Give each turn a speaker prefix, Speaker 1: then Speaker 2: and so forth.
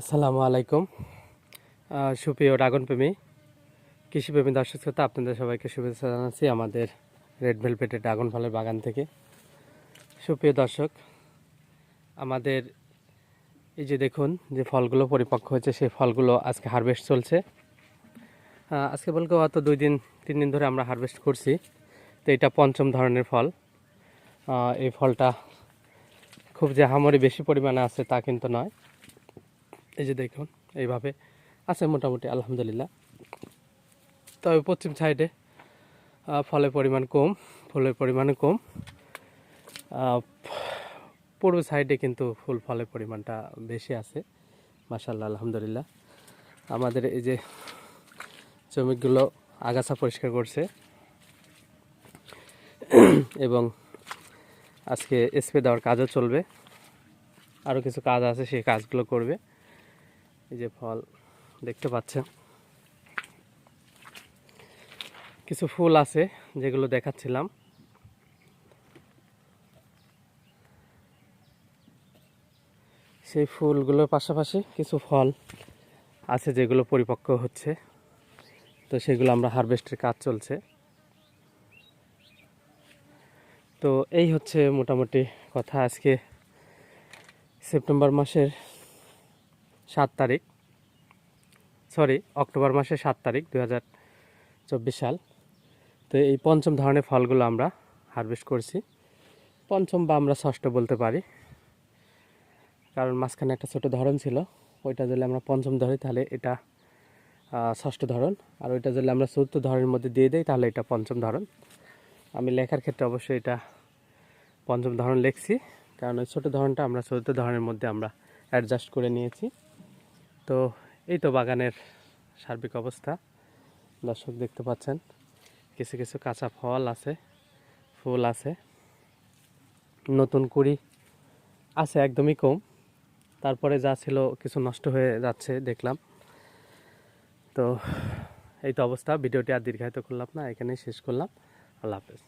Speaker 1: আসসালামু আলাইকুম। সুপ্রিয় ড্রাগন প্রেমী কৃষিপ্রেমী দর্শক শ্রোতা, আপনাদের সবাইকে শুভেচ্ছা জানাচ্ছি আমাদের রেড ভেলভেটের ড্রাগন ফলের বাগান থেকে। সুপ্রিয় দর্শক, আমাদের এই যে দেখুন যে ফলগুলো পরিপক্ক হয়েছে, সেই ফলগুলো আজকে হারভেস্ট চলছে। আজকে বলতে অত দুই দিন, তিন দিন ধরে আমরা হারভেস্ট করছি। তো এটা পঞ্চম ধরনের ফল। এই ফলটা খুব যে হামরি বেশি পরিমাণে আছে তা কিন্তু নয়। এই যে দেখুন, এইভাবে আছে মোটামুটি, আলহামদুলিল্লাহ। তবে পশ্চিম সাইডে ফলের পরিমাণ কম, ফুলের পরিমাণ কম। পূর্ব সাইডে কিন্তু ফুল ফলের পরিমাণটা বেশি আছে মাসাল্লাহ আলহামদুলিল্লাহ। আমাদের এই যে জমিগুলো আগাছা পরিষ্কার করছে। এবং আজকে স্প্রে দেওয়ার কাজও চলবে। আরও কিছু কাজ আছে, সেই কাজগুলো করবে। এই যে ফল দেখতে পাচ্ছেন। কিছু ফুল আছে যেগুলো দেখাচ্ছিলাম। সেই ফুলগুলোর পাশাপাশি কিছু ফল আছে যেগুলো পরিপক্ক হচ্ছে। তো সেগুলো আমরা হারভেস্টের কাজ চলছে। তো এই হচ্ছে মোটামুটি কথা। আজকে সেপ্টেম্বর মাসের সাত তারিখ সরি অক্টোবর মাসের সাত তারিখ দু হাজার চব্বিশ সাল। তো এই পঞ্চম ধরনের ফলগুলো আমরা হারভেস্ট করছি। পঞ্চম বা আমরা ষষ্ঠ বলতে পারি। কারণ মাঝখানে একটা ছোট ধরন ছিল, ওইটা যদি আমরা পঞ্চম ধরি তাহলে এটা ষষ্ঠ ধরন। আর ওইটা যদি আমরা চতুর্থ ধরনের মধ্যে দিয়ে দিই তাহলে এটা পঞ্চম ধরন। আমি লেখার ক্ষেত্রে অবশ্যই এটা পঞ্চম ধরন লিখছি, কারণ ওই ছোটো ধরনটা আমরা চতুর্থ ধরনের মধ্যে আমরা অ্যাডজাস্ট করে নিয়েছি। তো এই তো বাগানের সার্বিক অবস্থা। দর্শক দেখতে পাচ্ছেন, কিছু কিছু কাঁচা ফল আছে, ফুল আছে। নতুন কুড়ি আছে একদমই কম। তারপরে যা ছিল কিছু নষ্ট হয়ে যাচ্ছে দেখলাম। তো এই তো অবস্থা, ভিডিওটি আর দীর্ঘায়িত করলাম না, এখানেই শেষ করলাম। আল্লাহ হাফেজ।